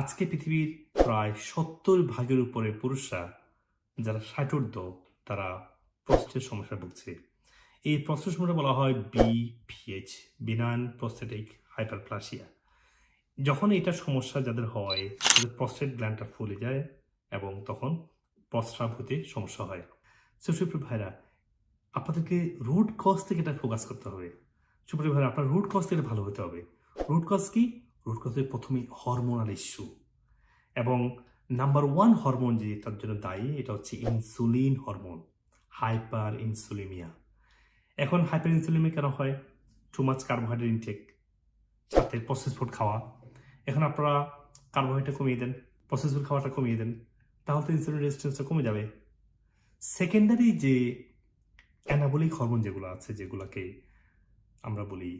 আজকে পৃথিবীর প্রায় সত্তর ভাগের উপরে পুরুষরা, যারা ষাটোর্ধ, তারা প্রস্টের সমস্যা ভুগছে। এই প্রস্টের সমস্যা বলা হয় বিপিএইচ বিনান প্রস্টেটিক হাইপারপ্লাসিয়া যখন এটা সমস্যা যাদের হয়, তাদের প্রস্টেট গ্ল্যান্ডটা ফুলে যায় এবং তখন প্রস্রাব হতে সমস্যা হয়। সুপ্রিয় ভাইরা, আপনাদেরকে রুট কজ থেকে এটা ফোকাস করতে হবে। সুপ্রিয় ভাইরা, আপনার রুট কজ থেকে ভালো হতে হবে। রুট কজ কি? রুট কজের প্রথমেই হরমোনাল ইস্যু এবং নাম্বার ওয়ান হরমোন যে তার জন্য দায়ী, এটা হচ্ছে ইনসুলিন হরমোন হাইপার ইনসুলিমিয়া এখন হাইপার ইনসুলিমিয়া কেন হয়? টু মাছ কার্বোহাইড্রেট ইনটেক সাথে প্রসেস ফুড খাওয়া। এখন আপনারা কার্বোহাইড্রেট কমিয়ে দেন প্রসেস ফুড খাওয়াটা কমিয়ে দেন, তাহলে তো ইনসুলিন রেজিস্ট্যান্সটা কমে যাবে। সেকেন্ডারি যে অ্যানাবলিক হরমোন যেগুলো আছে, যেগুলোকে আমরা বলি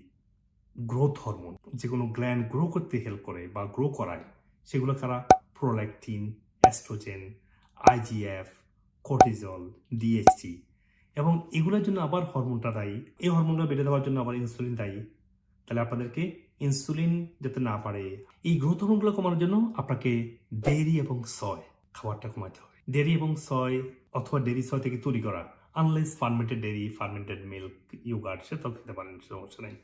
গ্রোথ হরমোন যে কোনো গ্ল্যান্ড গ্রো করতে হেল্প করে বা গ্রো করায় সেগুলো কারা prolactin oestrogen IGF cortisol DHT এবং এগুলোর জন্য আবার হরমোনটা দায়ী। এই হরমোনটা বেড়ে দেওয়ার জন্য আবার ইনসুলিন দায়ী। তাহলে আপনাদেরকে ইনসুলিন যাতে না পারে, এই গ্রোথ হরমোনগুলো কমানোর জন্য আপনাকে ডেইরি এবং সয় খাবারটা কমাতে হবে। ডেরি এবং সয় অথবা ডেরি সয় থেকে তৈরি করা unless fermented dairy fermented milk yogurt সেটাও খেতে পারেন, সমস্যা নেই।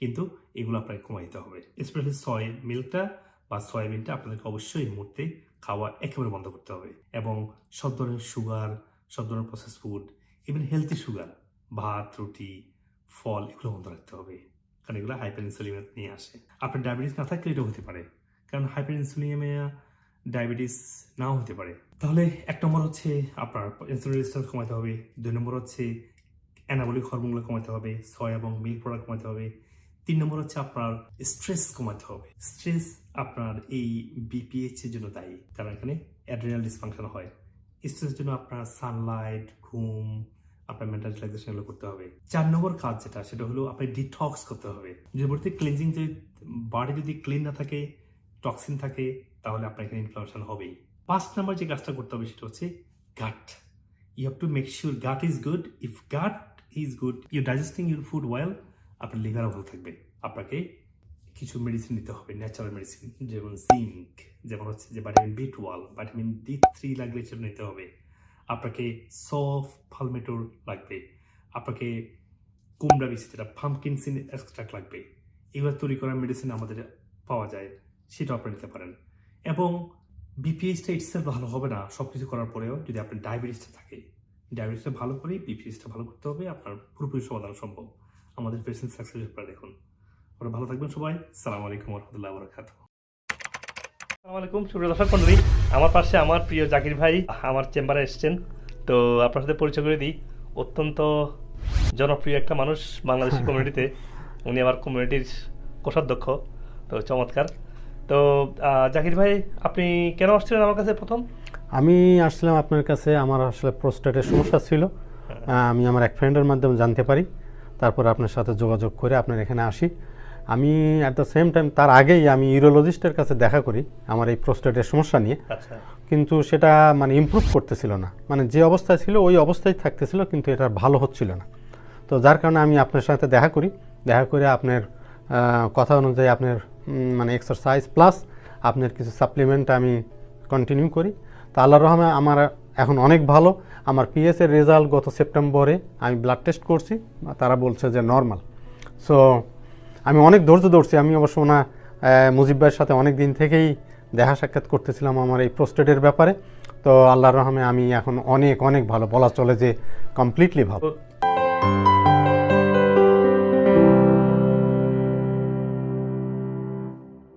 কিন্তু এগুলো আপনাকে কমাই দিতে হবে। স্পেশালি সয় মিল্কটা বা সয়াবিনটা আপনাদেরকে অবশ্যই এই মুহূর্তে খাওয়া একেবারে বন্ধ করতে হবে এবং সব ধরনের সুগার সব ধরনের process food even healthy sugar ভাত, রুটি, ফল এগুলো বন্ধ রাখতে হবে। কারণ এগুলো হাইপার ইনসুলিমিয়া নিয়ে আসে। আপনার ডায়াবেটিস না থাকলে এটা হতে পারে। কারণ হাইপার ইনসুলিমিয়া ডায়াবেটিস নাও হতে পারে। তাহলে এক নম্বর হচ্ছে আপনার ইনসুলিন কমাতে হবে। দুই নম্বর হচ্ছে অ্যানাবলিক হরমোনগুলো কমাতে হবে। সয় এবং মিল্ক প্রোডাক্ট কমাতে হবে। তিন নম্বর হচ্ছে আপনার স্ট্রেস কমাতে হবে। স্ট্রেস আপনার এই বিপিএইচ এর জন্য দায়ী, কারণ এখানে অ্যাড্রিনাল ডিসফাংশন হয়। স্ট্রেসের জন্য আপনার সানলাইট ঘুম, আপনার মেন্টাল রিল্যাক্সেশন এগুলো করতে হবে। চার নম্বর কাজ যেটা, সেটা হলো আপনার ডিটক্স করতে হবে। যদি বলতে ক্লিনজিং যদি বাড়ি যদি ক্লিন না থাকে টক্সিন থাকে, তাহলে আপনার এখানে ইনফ্লামেশন হবেই। পাঁচ নাম্বার যে কাজটা করতে হবে, সেটা হচ্ছে gut you have to make sure gut is good if gut is good you digesting your food well আপনার লিভারও ভালো থাকবে। আপনাকে কিছু মেডিসিন নিতে হবে ন্যাচারাল মেডিসিন যেমন জিঙ্ক যেমন হচ্ছে যে vitamin B twelve vitamin D three লাগলে সেটা নিতে হবে। আপনাকে সফ ফালমেটোর লাগবে। আপনাকে কুমড়া বিচি যেটা ফামকিনসিন এক্সট্রাক্ট লাগবে। এগুলো তৈরি করা মেডিসিন আমাদের পাওয়া যায় সেটা আপনি নিতে পারেন। এবং বিপিএইচটা ইটসেলফ ভালো হবে না সব কিছু করার পরেও যদি আপনার ডায়াবেটিসটা থাকে ডায়াবেটিসটা ভালো করে বিপিএইচটা ভালো করতে হবে, আপনার পুরোপুরি সমাধান সম্ভব। আমাদের পেশেন্ট সাকসেস ব্যাপারে দেখুন। আপনারা ভালো থাকবেন সবাই। সালাম আলাইকুম রহমতুল্লাহ বরকাত আসসালামু আলাইকুম সুপ্রিয় দর্শক মন্ডলী আমার পাশে আমার প্রিয় জাকির ভাই আমার চেম্বারে এসেছেন। তো আপনার সাথে পরিচয় করে দিই। অত্যন্ত জনপ্রিয় একটা মানুষ বাংলাদেশি কমিউনিটিতে উনি আমার কমিউনিটির কোষাধ্যক্ষ। তো চমৎকার। তো জাকির ভাই আপনি কেন আসছিলেন আমার কাছে প্রথম? আমি আসলাম আপনার কাছে। আমার আসলে প্রোস্টেটের সমস্যা ছিল। আমি আমার এক ফ্রেন্ডের মাধ্যমে জানতে পারি। তারপর আপনার সাথে যোগাযোগ করে আপনার এখানে আসি। আমি অ্যাট দ্য সেম টাইম তার আগেই আমি ইউরোলজিস্টের কাছে দেখা করি আমার এই প্রোস্টেটের সমস্যা নিয়ে। আচ্ছা। কিন্তু সেটা মানে ইমপ্রুভ করতেছিল না। মানে যে অবস্থায় ছিল ওই অবস্থায় থাকতেছিল কিন্তু এটা ভালো হচ্ছিল না। তো যার কারণে আমি আপনার সাথে দেখা করি। দেখা করে আপনার কথা অনুযায়ী আপনার মানে এক্সারসাইজ প্লাস আপনার কিছু সাপ্লিমেন্ট আমি কন্টিনিউ করি। তা আল্লাহর রহমে আমার এখন অনেক ভালো। আমার পিএসের রেজাল্ট গত সেপ্টেম্বরে আমি ব্লাড টেস্ট করছি, তারা বলছে যে নর্মাল সো আমি অনেক ধৈর্য ধরছি। আমি অবশ্য ওনা মুজিব ভাইয়ের সাথে অনেক দিন থেকেই দেখা সাক্ষাৎ করতেছিলাম আমার এই প্রোস্টেটের ব্যাপারে। তো আল্লাহর রহমে আমি এখন অনেক অনেক ভালো। বলা চলে যে কমপ্লিটলি ভালো।